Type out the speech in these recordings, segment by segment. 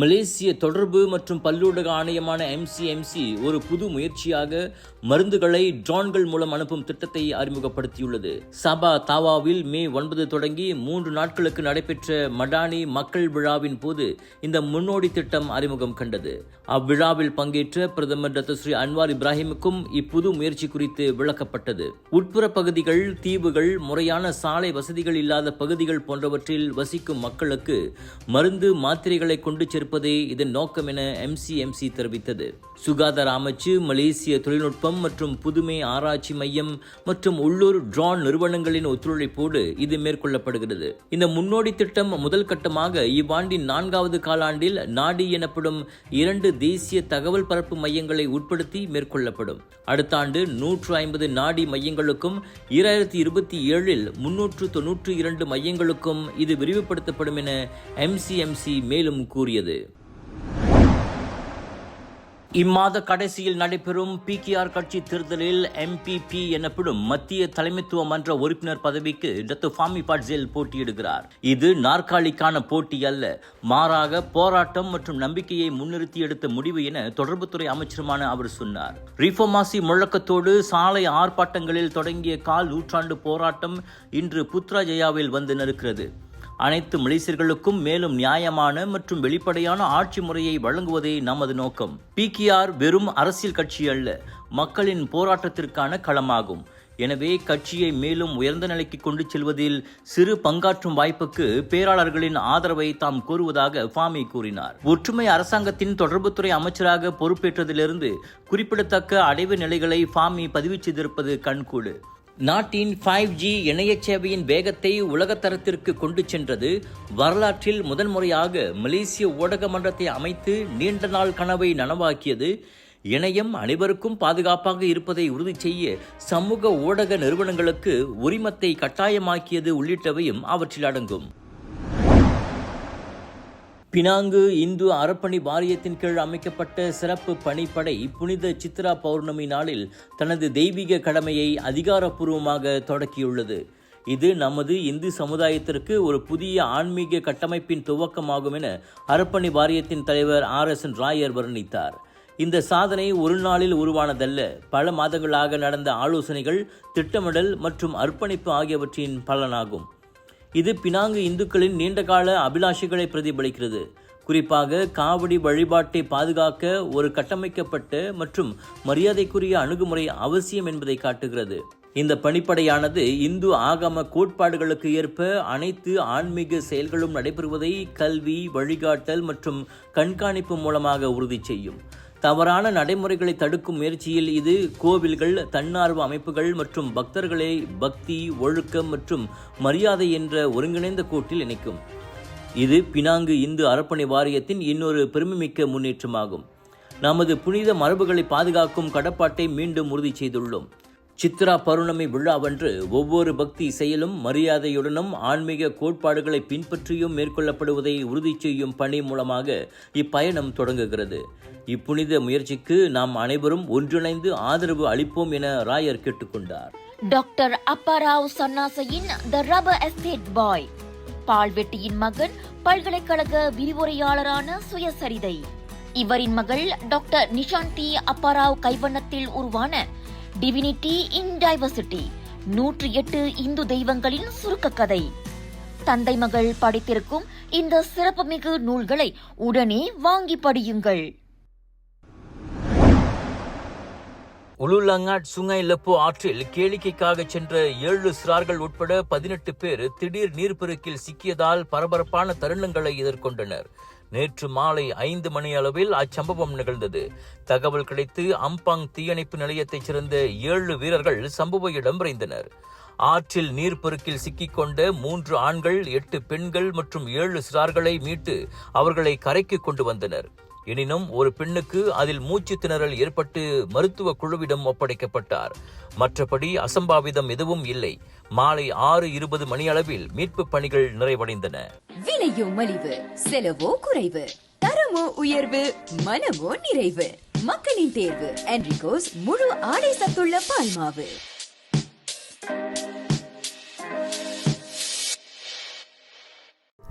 மலேசிய தொடர்பு மற்றும் பல்லூடக ஆணையமான எம்சிஎம்சி ஒரு புது முயற்சியாக மருந்துகளை ட்ரோன்கள் மூலம் அனுப்பும் திட்டத்தை அறிமுகப்படுத்தியுள்ளது. சபா தாவாவில் மே ஒன்பது தொடங்கி மூன்று நாட்களுக்கு நடைபெற்ற மடானி மக்கள் விழாவின் போது இந்த முன்னோடி திட்டம் அறிமுகம் கண்டது. அவ்விழாவில் பங்கேற்ற பிரதமர் டத்தஸ்ரீ அன்வார் இப்ராஹிமுக்கும் இப்புது முயற்சி குறித்து விளக்கப்பட்டது. உட்புற பகுதிகள் தீவுகள் முறையான சாலை வசதிகள் இல்லாத பகுதிகள் போன்றவற்றில் வசிக்கும் மக்களுக்கு மருந்து மாத்திரைகளை கொண்டு இருப்பதே இதன் நோக்கம் என எம்சிஎம்சி தெரிவித்தது. சுகாதார அமைச்சு மலேசிய தொழில்நுட்பம் மற்றும் புதுமை ஆராய்ச்சி மையம் மற்றும் உள்ளூர் ட்ரான் நிறுவனங்களின் ஒத்துழைப்போடு இது மேற்கொள்ளப்படுகிறது. இந்த முன்னோடி திட்டம் முதல் கட்டமாக இவ்வாண்டின் நான்காவது காலாண்டில் நாடி எனப்படும் இரண்டு தேசிய தகவல் பரப்பு மையங்களை உட்படுத்தி மேற்கொள்ளப்படும். அடுத்த ஆண்டு நூற்று ஐம்பது நாடி மையங்களுக்கும் இரண்டாயிரத்தி இருபத்தி ஏழில் முன்னூற்று தொன்னூற்று இரண்டு மையங்களுக்கும் இது விரிவுபடுத்தப்படும் என எம்சிஎம்சி மேலும் கூறியது. இம்மாத கடைசியில் நடைபெறும் பிகேஆர் கட்சி தேர்தலில் எம்பிபி எனப்படும் மத்திய தலைமைத்துவ மன்ற உறுப்பினர் பதவிக்கு டத்து ஃபாமி பாட்ஜேல் போட்டியிடுகிறார். இது நாற்காலிக்கான போட்டி அல்ல மாறாக போராட்டம் மற்றும் நம்பிக்கையை முன்னிறுத்தி எடுத்த முடிவு என தொடர்புத்துறை அமைச்சருமான அவர் சொன்னார். ரிஃபோமாசி முழக்கத்தோடு சாலை ஆர்ப்பாட்டங்களில் தொடங்கிய கால் நூற்றாண்டு போராட்டம் இன்று புத்ராஜயாவில் வந்து நிற்கிறது அனைத்து மலேசியர்களுக்கும் மேலும் நியாயமான மற்றும் வெளிப்படையான ஆட்சி முறையை வழங்குவதே நமது நோக்கம். பிகிஆர் வெறும் அரசியல் கட்சி அல்ல மக்களின் போராட்டத்திற்கான களமாகும். எனவே கட்சியை மேலும் உயர்ந்த நிலைக்கு கொண்டு செல்வதில் சிறு பங்காற்றும் வாய்ப்புக்கு பேராளர்களின் ஆதரவை தாம் கோருவதாக ஃபாமி கூறினார். ஒற்றுமை அரசாங்கத்தின் தொடர்புத்துறை அமைச்சராக பொறுப்பேற்றதிலிருந்து குறிப்பிடத்தக்க அடைவு நிலைகளை ஃபாமி பதிவு செய்திருப்பது கண்கூடு. நாட்டின் ஃபைவ் ஜி இணைய சேவையின் வேகத்தை உலகத்தரத்திற்கு கொண்டு சென்றது வரலாற்றில் முதன்முறையாக மலேசிய ஊடக மன்றத்தை அமைத்து நீண்ட நாள் கனவை நனவாக்கியது. இணையம் அனைவருக்கும் பாதுகாப்பாக இருப்பதை உறுதி செய்ய சமூக ஊடக நிறுவனங்களுக்கு உரிமத்தை கட்டாயமாக்கியது உள்ளிட்டவையும் அவற்றில் அடங்கும். பினாங்கு இந்து அறப்பணி வாரியத்தின் கீழ் அமைக்கப்பட்ட சிறப்பு பணிப்படை புனித சித்ரா பௌர்ணமி நாளில் தனது தெய்வீக கடமையை அதிகாரப்பூர்வமாக தொடக்கியுள்ளது. இது நமது இந்து சமுதாயத்திற்கு ஒரு புதிய ஆன்மீக கட்டமைப்பின் துவக்கமாகும் என அறப்பணி வாரியத்தின் தலைவர் ஆர் எஸ் என் ராயர் வர்ணித்தார். இந்த சாதனை ஒரு நாளில் உருவானதல்ல. பல மாதங்களாக நடந்த ஆலோசனைகள் திட்டமிடல் மற்றும் அர்ப்பணிப்பு ஆகியவற்றின் பலனாகும். இது பினாங்கு இந்துக்களின் நீண்டகால அபிலாஷைகளை பிரதிபலிக்கிறது. குறிப்பாக காவடி வழிபாட்டை பாதுகாக்க ஒரு கட்டமைக்கப்பட்ட மற்றும் மரியாதைக்குரிய அணுகுமுறை அவசியம் என்பதை காட்டுகிறது. இந்த பணிப்படையானது இந்து ஆகம கோட்பாடுகளுக்கு ஏற்ப அனைத்து ஆன்மீக செயல்களும் நடைபெறுவதை கல்வி வழிகாட்டல் மற்றும் கண்காணிப்பு மூலமாக உறுதி செய்யும். தவறான நடைமுறைகளை தடுக்கும் முயற்சியில் இது கோவில்கள் தன்னார்வ அமைப்புகள் மற்றும் பக்தர்களை பக்தி ஒழுக்கம் மற்றும் மரியாதை என்ற ஒருங்கிணைந்த கூட்டில் இணைக்கும். இது பினாங்கு இந்து அறப்பணி வாரியத்தின் இன்னொரு பெருமைமிக்க முன்னேற்றமாகும். நமது புனித மரபுகளை பாதுகாக்கும் கடப்பாட்டை மீண்டும் உறுதி செய்துள்ளோம். சித்ரா பௌர்ணமி விழாவன்று ஒவ்வொரு பக்தி செயலும் மரியாதையுடனும் ஆன்மீக கோட்பாடுகளை பின்பற்றியும் மேற்கொள்ளப்படுவதை உறுதி செய்யும் பணி மூலமாக இப்பயணம் தொடங்குகிறது. இப்புனித முயற்சிக்கு நாம் அனைவரும் ஒன்றிணைந்து ஆதரவு அளிப்போம் என ராயர் கேட்டுக்கொண்டார். டாக்டர் அப்பாராவ் சன்னாசையின் த ரப எஸ்டேட் பாய். பால்வெட்டியின் மகன் பல்கலைக்கழக விரிவுரையாளரான சுயசரிதை. இவரின் மகள் டாக்டர் நிஷாந்தி அப்பாராவ் கைவண்ணத்தில் உருவான டிவினிட்டி இன் டைவர்சிட்டி நூற்றி எட்டு இந்து தெய்வங்களின் சுருக்க கதை. தந்தை மகள் படித்திருக்கும் இந்த சிறப்புமிகு நூல்களை உடனே வாங்கி படியுங்கள். உலுலங்காட் சுங்கை லெப்போ ஆற்றில் கேளிக்கைக்காக சென்ற ஏழு சிறார்கள் உட்பட பதினெட்டு பேர் திடீர் நீர்ப்பெருக்கில் சிக்கியதால் பரபரப்பான தருணங்களை எதிர்கொண்டனர். நேற்று மாலை ஐந்து மணி அளவில் அச்சம்பவம் நிகழ்ந்தது. தகவல் கிடைத்து அம்பாங் தீயணைப்பு நிலையத்தைச் சேர்ந்த ஏழு வீரர்கள் சம்பவ இடம் விரைந்தனர். ஆற்றில் நீர்ப்பெருக்கில் சிக்கிக்கொண்ட மூன்று ஆண்கள் எட்டு பெண்கள் மற்றும் ஏழு சிறார்களை மீட்டு அவர்களை கரைக்கு கொண்டு வந்தனர். எனினும் ஒரு பெண்ணுக்கு அதில் மூச்சு திணறல் ஏற்பட்டு மருத்துவ குழுவிடம் ஒப்படைக்கப்பட்டார். மற்றபடி அசம்பாவிதம் எதுவும் இல்லை. மாலை ஆறு இருபது மணியளவில் மீட்பு பணிகள் நிறைவடைந்தன. விலையோ மலிவு செலவோ குறைவு தரமோ உயர்வு மனமோ நிறைவு. மக்களின் தேர்வு என்ரிகோஸ் முழு ஆடை சத்துள்ள பால்மாவு.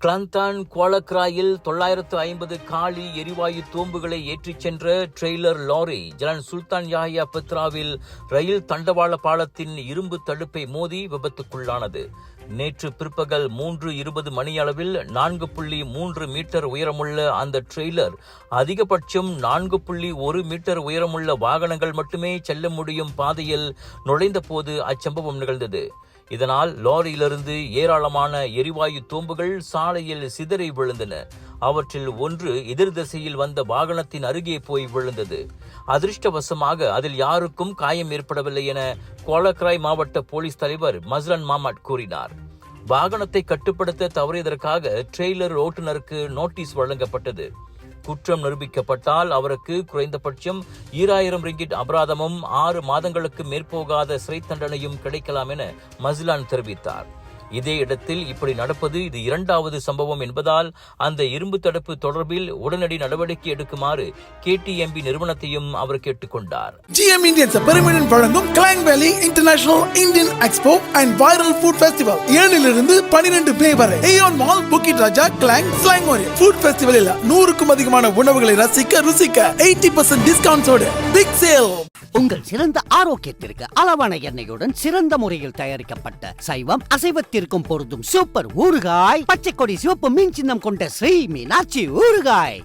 கிளந்தான் குவாலக்ராயில் தொள்ளாயிரத்து ஐம்பது காலி எரிவாயு தோம்புகளை ஏற்றிச் சென்ற trailer lorry Jalan Sultan Yahya பெத்ராவில் ரயில் தண்டவாள பாலத்தின் இரும்பு தடுப்பை மோதி விபத்துக்குள்ளானது. நேற்று பிற்பகல் மூன்று இருபது மணியளவில் நான்கு புள்ளி மூன்று மீட்டர் உயரமுள்ள அந்த ட்ரெய்லர் அதிகபட்சம் நான்கு புள்ளி ஒரு மீட்டர் உயரமுள்ள வாகனங்கள் மட்டுமே செல்ல முடியும் பாதையில் நுழைந்தபோது அச்சம்பவம் நிகழ்ந்தது. இதனால் லாரியிலிருந்து ஏராளமான எரிவாயு தூம்புகள் சாலையில் சிதறி விழுந்தன. அவற்றில் ஒன்று எதிர் திசையில் வந்த வாகனத்தின் அருகே போய் விழுந்தது. அதிர்ஷ்டவசமாக அதில் யாருக்கும் காயம் ஏற்படவில்லை என கோலக்ராய் மாவட்ட போலீஸ் தலைவர் மஸ்ரன் மாமட் கூறினார். வாகனத்தை கட்டுப்படுத்த தவறியதற்காக ட்ரெய்லர் ஓட்டுநருக்கு நோட்டீஸ் வழங்கப்பட்டது. குற்றம் நிரூபிக்கப்பட்டால் அவருக்கு குறைந்தபட்சம் ஈராயிரம் ரிங்கிட் அபராதமும் ஆறு மாதங்களுக்கு மேற்போகாத சிறை தண்டனையும் கிடைக்கலாம் என மஸ்லான் தெரிவித்தார். இதே இடத்தில் இப்படி நடப்பது இது இரண்டாவது சம்பவம் என்பதால் அந்த இரும்பு தடுப்பு தொடர்பில் உடனடி நடவடிக்கை எடுக்குமாறு கேடிஎம்பி நிறுவனத்தையும் அவர் கேட்டுக்கொண்டார். GM Indians பெருமிடன் வழங்கும் Klang Valley International Indian Expo and viral food festival ஏழிலிருந்து பனிரெண்டு மே வரை AEON mall Bukit Raja Klang slang food ஃபெஸ்டிவலில் நூறுக்கும் அதிகமான உணவுகளை ரசிக்க ருசிக்க எயிட்டி பர்சன்ட் டிஸ்கவுண்ட்ஸோடு பிக் சேல் உங்கள் சிறந்த ஆரோக்கியத்திற்கு அளவான எண்ணெயுடன் சிறந்த முறையில் தயாரிக்கப்பட்ட சைவம் அசைவத்திற்கும் பொருந்தும் சூப்பர் ஊறுகாய் பச்சை கொடி சிவப்பு மீன் சின்னம் கொண்ட ஸ்ரீ மீனாட்சி ஊறுகாய்.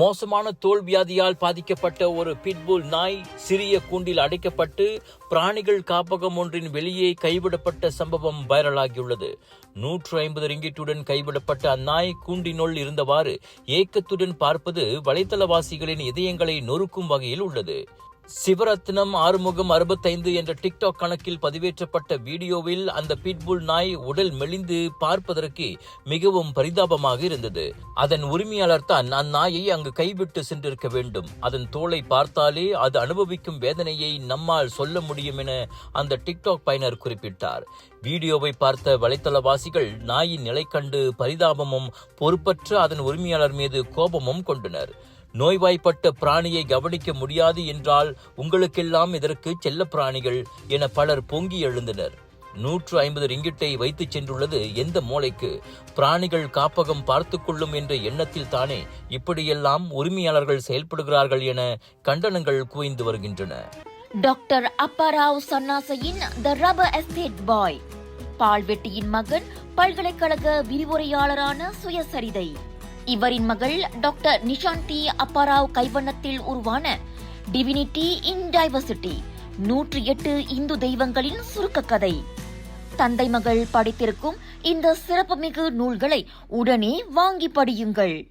மோசமான தோல் வியாதியால் பாதிக்கப்பட்ட ஒரு பிட்புல் நாய் சிறிய கூண்டில் அடைக்கப்பட்டு பிராணிகள் காப்பகம் ஒன்றின் வெளியே கைவிடப்பட்ட சம்பவம் வைரலாகியுள்ளது. நூற்று ஐம்பது ரிங்கிட்டுடன் கைவிடப்பட்ட அந்நாய் கூண்டினுள் இருந்தவாறு ஏக்கத்துடன் பார்ப்பது வலைத்தளவாசிகளின் இதயங்களை நொறுக்கும் வகையில் உள்ளது. சிவரத்னம் ஆறுமுகம் அறுபத்தைந்து என்ற டிக்டாக் கணக்கில் பதிவேற்றப்பட்ட வீடியோவில் அந்த பிட்புல் நாய் உடல் மெலிந்து பார்ப்பதற்கு மிகவும் பரிதாபமாக இருந்தது. அதன் உரிமையாளர் தான் அந்நாயை அங்கு கைவிட்டு சென்றிருக்க வேண்டும். அதன் தோலை பார்த்தாலே அது அனுபவிக்கும் வேதனையை நம்மால் சொல்ல முடியும் என அந்த டிக்டாக் பயனர் குறிப்பிட்டார். வீடியோவை பார்த்த வலைத்தளவாசிகள் நாயின் நிலை கண்டு பரிதாபமும் பொறுப்பற்ற அதன் உரிமையாளர் மீது கோபமும் கொண்டனர். நோய்வாய்ப்பட்ட பிராணியை கவனிக்க முடியாது என்றால் உங்களுக்கெல்லாம் இதற்கு செல்ல பிராணிகள் என பலர் பொங்கி எழுந்தனர். நூற்று ஐம்பது ரிங்கிட்டை வைத்துச் சென்றுள்ளது எந்த மூளைக்கு? பிராணிகள் காப்பகம் பார்த்துக்கொள்ளும் என்ற எண்ணத்தில் தானே இப்படியெல்லாம் உரிமையாளர்கள் செயல்படுகிறார்கள் என கண்டனங்கள் குவிந்து வருகின்றன. டாக்டர் அப்பாராவ் சன்னாசையின் த ரபர் எஸ்டேட் பாய். பால்வெட்டியின் மகன் பல்கலைக்கழக விரிவுரையாளரான சுயசரிதை. இவரின் மகள் டாக்டர் நிஷாந்தி அப்பாராவ் கைவண்ணத்தில் உருவான டிவினிட்டி இன் டைவர்சிட்டி நூற்றி எட்டு இந்து தெய்வங்களின் சுருக்க கதை. தந்தை மகள் படித்திருக்கும் இந்த சிறப்புமிகு நூல்களை உடனே வாங்கி படியுங்கள்.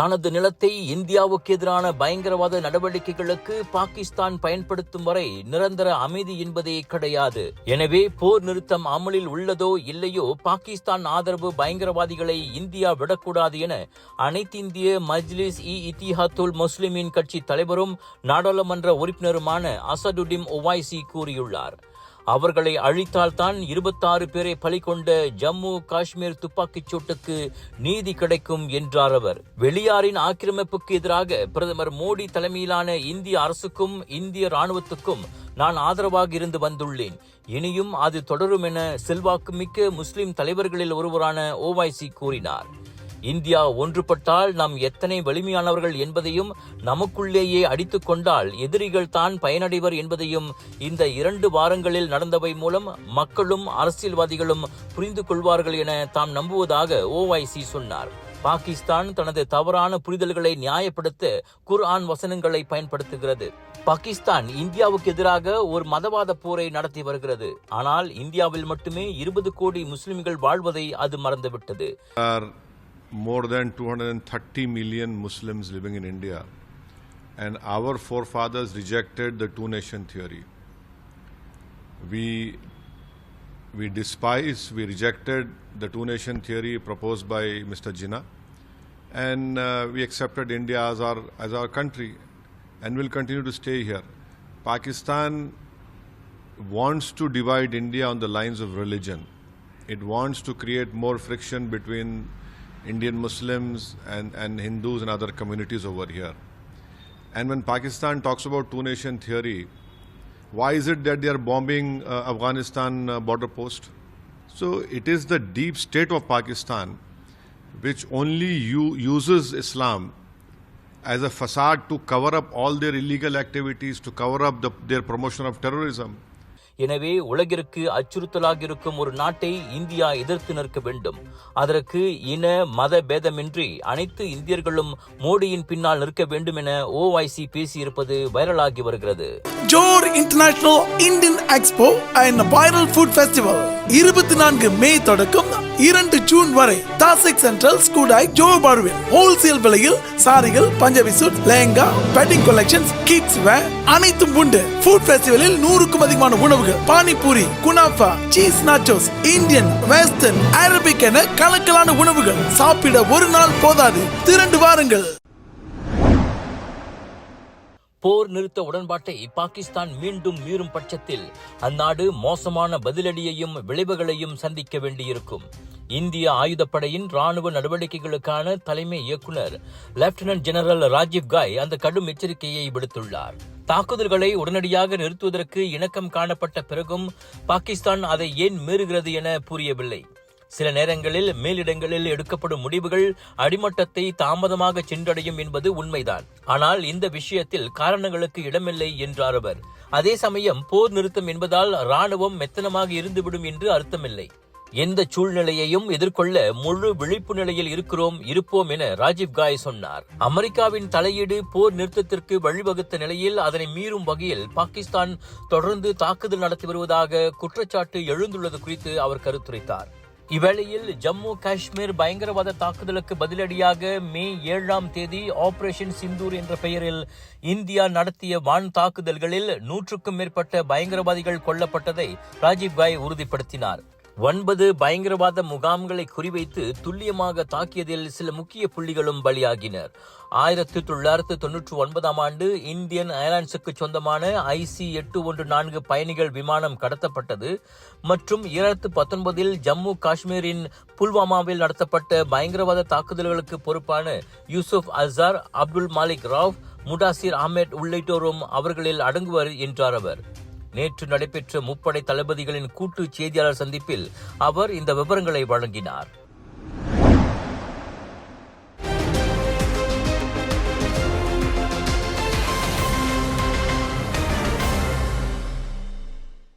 தனது நிலத்தை இந்தியாவுக்கு எதிரான பயங்கரவாத நடவடிக்கைகளுக்கு பாகிஸ்தான் பயன்படுத்தும் வரை நிரந்தர அமைதி என்பதே கிடையாது. எனவே போர் நிறுத்தம் அமலில் உள்ளதோ இல்லையோ பாகிஸ்தான் ஆதரவு பயங்கரவாதிகளை இந்தியா விடக்கூடாது என அனைத்திந்திய மஜ்லிஸ் இ இத்திஹாத்துல் முஸ்லிமின் கட்சி தலைவரும் நாடாளுமன்ற உறுப்பினருமான அசடுடிம் ஒவாய்சி கூறியுள்ளார். அவர்களை அழித்தால்தான் இருபத்தாறு பேரை பலி கொண்ட ஜம்மு காஷ்மீர் துப்பாக்கிச் சூட்டுக்கு நீதி கிடைக்கும் என்றார் அவர். வெளியாரின் ஆக்கிரமிப்புக்கு எதிராக பிரதமர் மோடி தலைமையிலான இந்திய அரசுக்கும் இந்திய ராணுவத்துக்கும் நான் ஆதரவாக இருந்து வந்துள்ளேன். இனியும் அது தொடரும் என செல்வாக்குமிக்க முஸ்லிம் தலைவர்களில் ஒருவரான ஓவைசி கூறினார். இந்தியா ஒன்றுபட்டால் நாம் எத்தனை வலிமையானவர்கள் என்பதையும் நமக்குள்ளேயே அடித்துக் கொண்டால் எதிரிகள் தான் பயனடைவர் என்பதையும் இந்த இரண்டு வாரங்களில் நடந்தவை மூலம் மக்களும் அரசியல்வாதிகளும் புரிந்து கொள்வார்கள் என தாம் நம்புவதாக ஓவைசி சொன்னார். பாகிஸ்தான் தனது தவறான புரிதல்களை நியாயப்படுத்த குர்ஆன் வசனங்களை பயன்படுத்துகிறது. பாகிஸ்தான் இந்தியாவுக்கு எதிராக ஒரு மதவாத போரை நடத்தி வருகிறது. ஆனால் இந்தியாவில் மட்டுமே இருபது கோடி முஸ்லிம்கள் வாழ்வதை அது மறந்துவிட்டது. More than 230 million Muslims living in India, and our forefathers rejected the two nation theory. We, we despise, we rejected the two nation theory proposed by Mr. Jinnah, and uh, we accepted India as our, as our country and will continue to stay here. Pakistan wants to divide India on the lines of religion. It wants to create more friction between Indian Muslims and, and Hindus and other communities over here. And when Pakistan talks about two nation theory, why is it that they are bombing uh, Afghanistan uh, border post? So it is the deep state of Pakistan which only uses Islam as a facade to cover up all their illegal activities, to cover up the, their promotion of terrorism. எனவே உலகிற்கு அச்சுறுத்தலாக இருக்கும் ஒரு நாட்டை India எதிர்த்து நிற்க வேண்டும். அதற்கு இன மத பேதமின்றி அனைத்து இந்தியர்களும் மோடியின் பின்னால் நிற்க வேண்டும் என ஓஐசி பேசியிருப்பது வைரலாகி வருகிறது. Johor international Indian expo and viral food festival இருபத்தி நான்கு மே தொடக்கம் இரண்டு ஜூன் வரை தாசிக் சென்ட்ரல் ஸ்கூடாய் ஜோ பார்வில் ஹோல்சேல் விலையில் சாரிகள் Punjabi suit lehenga wedding collections kids wear அனைத்தும் உண்டு. ஃபுட் ஃபெஸ்டிவலில் நூறுக்கும் அதிகமான உணவுகள் panipuri kunafa cheese nachos Indian western Arabic என கலக்கலான உணவுகள் சாப்பிட ஒரு நாள் போதாது. திரண்டு வாருங்கள். போர் நிறுத்த உடன்பாட்டை பாகிஸ்தான் மீண்டும் மீறும் பட்சத்தில் அந்நாடு மோசமான பதிலடியையும் விளைவுகளையும் சந்திக்க வேண்டியிருக்கும். இந்திய ஆயுதப்படையின் ராணுவ நடவடிக்கைகளுக்கான தலைமை இயக்குநர் லெப்டினன்ட் ஜெனரல் ராஜீவ் காய் அந்த கடும் எச்சரிக்கையை விடுத்துள்ளார். தாக்குதல்களை உடனடியாக நிறுத்துவதற்கு இணக்கம் காணப்பட்ட பிறகும் பாகிஸ்தான் அதை ஏன் மீறுகிறது என புரியவில்லை. சில நேரங்களில் மேலிடங்களில் எடுக்கப்படும் முடிவுகள் அடிமட்டத்தை தாமதமாக சென்றடையும் என்பது உண்மைதான். ஆனால் இந்த விஷயத்தில் காரணங்களுக்கு இடமில்லை என்றார் அவர். அதே சமயம் போர் நிறுத்தம் என்பதால் ராணுவம் மெத்தனமாக இருந்துவிடும் என்று அர்த்தமில்லை. எந்த சூழ்நிலையையும் எதிர்கொள்ள முழு விழிப்பு நிலையில் இருக்கிறோம் இருப்போம் என ராஜீவ் காய் சொன்னார். அமெரிக்காவின் தலையீடு போர் நிறுத்தத்திற்கு வழிவகுத்த நிலையில் அதனை மீறும் வகையில் பாகிஸ்தான் தொடர்ந்து தாக்குதல் நடத்தி வருவதாக குற்றச்சாட்டு எழுந்துள்ளது குறித்து அவர் கருத்துரைத்தார். இவ்வேளையில் ஜம்மு காஷ்மீர் பயங்கரவாத தாக்குதலுக்கு பதிலடியாக மே ஏழாம் தேதி ஆபரேஷன் சிந்தூர் என்ற பெயரில் இந்தியா நடத்திய வான் தாக்குதல்களில் நூற்றுக்கும் மேற்பட்ட பயங்கரவாதிகள் கொல்லப்பட்டதை ராஜீவ் காய் உறுதிப்படுத்தினார். ஒன்பது பயங்கரவாத முகாம்களை குறிவைத்து துல்லியமாக தாக்கியதில் சில முக்கிய புள்ளிகளும் பலியாகினர். ஆயிரத்தி தொள்ளாயிரத்து தொன்னூற்றி ஒன்பதாம் ஆண்டு இந்தியன் ஏர்லைன்ஸுக்கு சொந்தமான ஐசி எட்டு ஒன்று நான்கு பயணிகள் விமானம் கடத்தப்பட்டது மற்றும் இரண்டாயிரத்து பத்தொன்பதில் ஜம்மு காஷ்மீரின் புல்வாமாவில் நடத்தப்பட்ட பயங்கரவாத தாக்குதல்களுக்கு பொறுப்பான யூசுப் அசார் அப்துல் மாலிக் ராவ் முடாசிர் அஹ்மத் உள்ளிட்டோரும் அவர்களில் அடங்குவர் என்றார் அவர். நேற்று நடைபெற்ற முப்படை தளபதிகளின் கூட்டு செய்தியாளர் சந்திப்பில் அவர் இந்த விவரங்களை வழங்கினார்.